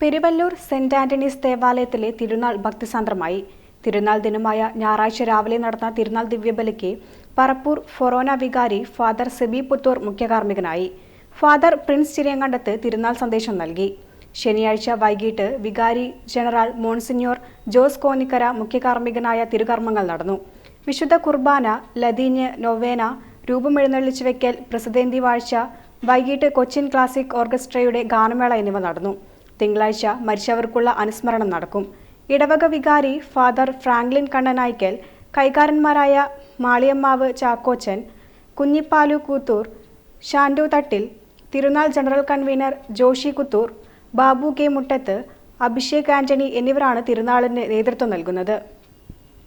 Peruvallur saint Antony's ദേവാലയത്തിലെ തിരുനാൾ ഭക്തിസാന്ദ്രമായി. തിരുനാൾ ദിനമായ ഞായറാഴ്ച രാവിലെ നടന്ന തിരുനാൾ ദിവ്യബലിക്ക് പറപ്പൂർ ഫൊറോന വികാരി ഫാദർ സെബി പുത്തൂർ മുഖ്യകാർമ്മികനായി. ഫാദർ പ്രിൻസ് ചിരിയങ്കണ്ടത്ത് തിരുനാൾ സന്ദേശം നൽകി. ശനിയാഴ്ച വൈകിട്ട് വികാരി ജനറൽ മോൺസിഞ്ഞോർ ജോസ് കോന്നിക്കര മുഖ്യകാർമ്മികനായ തിരുകർമ്മങ്ങൾ നടന്നു. വിശുദ്ധ കുർബാന ലതീഞ്ഞ് നൊവേന രൂപമെഴുന്നള്ളിച്ചു വയ്ക്കൽ പ്രസിദ്ധേന്തി വാഴ്ച വൈകിട്ട് കൊച്ചിൻ ക്ലാസിക് ഓർക്കസ്ട്രയുടെ ഗാനമേള എന്നിവ നടന്നു. തിങ്കളാഴ്ച മരിച്ചവർക്കുള്ള അനുസ്മരണം നടക്കും. ഇടവക വികാരി ഫാദർ ഫ്രാങ്ക്ലിൻ കണ്ണനായ്ക്കൽ കൈകാരന്മാരായ മാളിയമ്മാവ് ചാക്കോച്ചൻ കുഞ്ഞിപ്പാലു കൂത്തൂർ ഷാൻഡു തട്ടിൽ തിരുനാൾ general convener Joshi Kuthur Babu K Muttath Abhishek Antony എന്നിവരാണ് തിരുനാളിന് നേതൃത്വം നൽകുന്നത്.